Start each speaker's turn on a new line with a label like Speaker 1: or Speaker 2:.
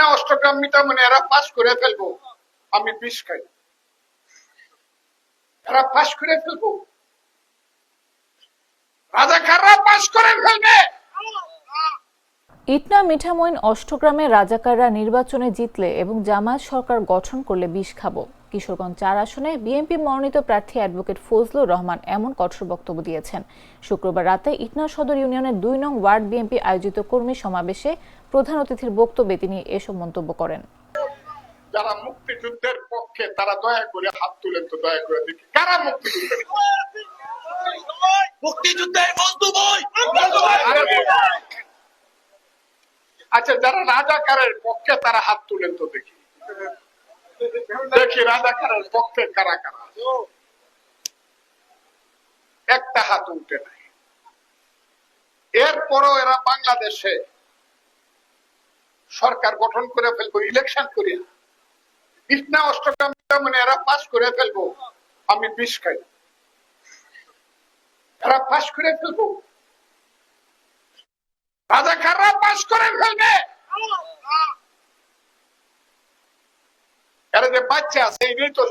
Speaker 1: ইটনা অষ্টগ্রাম মিটামনে এরা পাস করে ফেলব। আমি বিষ খাই। এরা পাস করে ফেলব। রাজাকাররা পাস করে ফেলবে।
Speaker 2: ইটনা মিঠামইন অষ্টগ্রামে রাজাকাররা নির্বাচনে জিতলে এবং জামায়াত সরকার গঠন করলে বিষ খাব। কিশোরগঞ্জ চার আসনে বিএনপি মনোনীত প্রার্থী অ্যাডভোকেট ফজলুর রহমান এমন কঠোর বক্তব্য দিয়েছেন। শুক্রবার রাতে ইটনা সদর ইউনিয়নের দুই নং ওয়ার্ড বিএনপি আয়োজিত কর্মী সমাবেশে প্রধান অতিথির বক্তব্যে তিনি এসব মন্তব্য করেন।
Speaker 1: যারা মুক্তিযুদ্ধের পক্ষে তারা দয়া করে হাত তুলেন তো দয়া করে দেখি। কারা মুক্তিযুদ্ধের
Speaker 3: মুক্তিযুদ্ধের বন্ধু বই!
Speaker 1: আচ্ছা যারা রাজাকারের পক্ষে তারা হাত তুলেন তো দেখি। দেখি রাজাকারের পক্ষে কারা কারা। একটা হাত উঠে নাই। এরপরও এরা বাংলাদেশে সরকার গঠন করে ফেলব ইলেকশন করিয়া। ইটনা অষ্টগ্রাম এরা পাস করে ফেলব, আমি বিষ খাই। এরা পাস করে ফেলব। রাজা রাজাকাররা পাস করে ফেলবে। de Pacha, seis minutos.